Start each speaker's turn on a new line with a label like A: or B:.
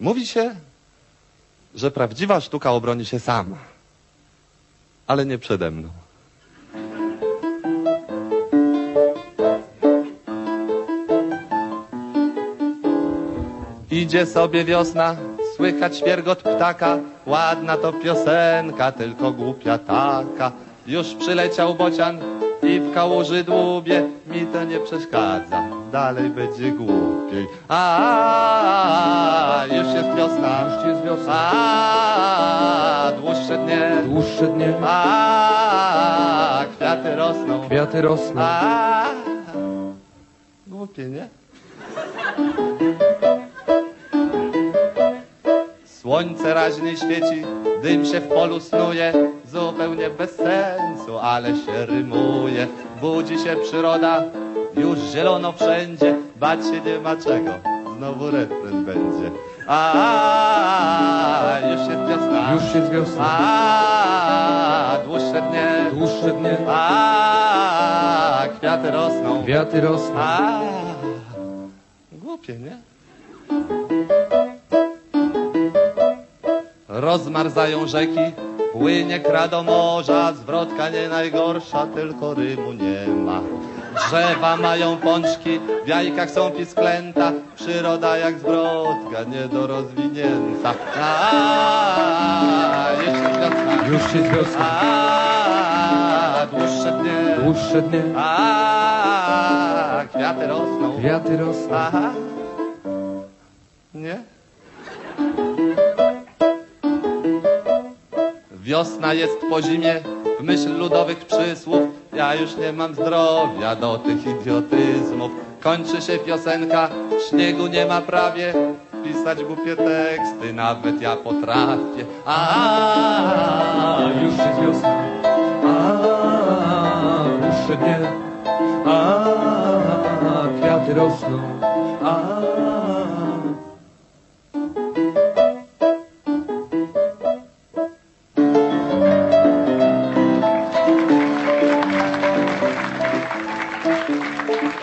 A: Mówi się, że prawdziwa sztuka obroni się sama, ale nie przede mną. Idzie sobie wiosna, słychać świergot ptaka, ładna to piosenka, tylko głupia taka. Już przyleciał bocian i w kałuży dłubie, mi to nie przeszkadza, dalej będzie głupiej. A, już jest wiosna,
B: Już jest wiosna,
A: a, dłuższe dnie,
B: dłuższe dnie,
A: a, kwiaty rosną,
B: kwiaty rosną.
A: a, głupie, nie? Słońce raźniej świeci, dym się w polu snuje, zupełnie bez sensu, ale się rymuje. Budzi się przyroda, już zielono wszędzie, bać się nie ma czego, znowu refren będzie. A, już jest wiosna,
B: Już jest wiosna,
A: a, dłuższe dnie,
B: dłuższe dnie,
A: a, kwiaty rosną,
B: kwiaty rosną.
A: a, głupie, nie? Rozmarzają rzeki, płynie kra do morza, zwrotka nie najgorsza, tylko rymu nie ma. Drzewa mają pączki, w jajkach są pisklęta, przyroda jak zwrotka, nie do rozwinięta. A, już jest wiosna,
B: Już jest wiosna,
A: a, dłuższe dnie,
B: dłuższe dnie,
A: a, kwiaty rosną.
B: kwiaty rosną.
A: Aha. Nie? Wiosna jest po zimie, w myśl ludowych przysłów. Ja już nie mam zdrowia do tych idiotyzmów. Kończy się piosenka, śniegu nie ma prawie. Pisać głupie teksty, nawet ja potrafię. A,
B: Już jest wiosna, a dłuższe dnie, a kwiaty rosną, a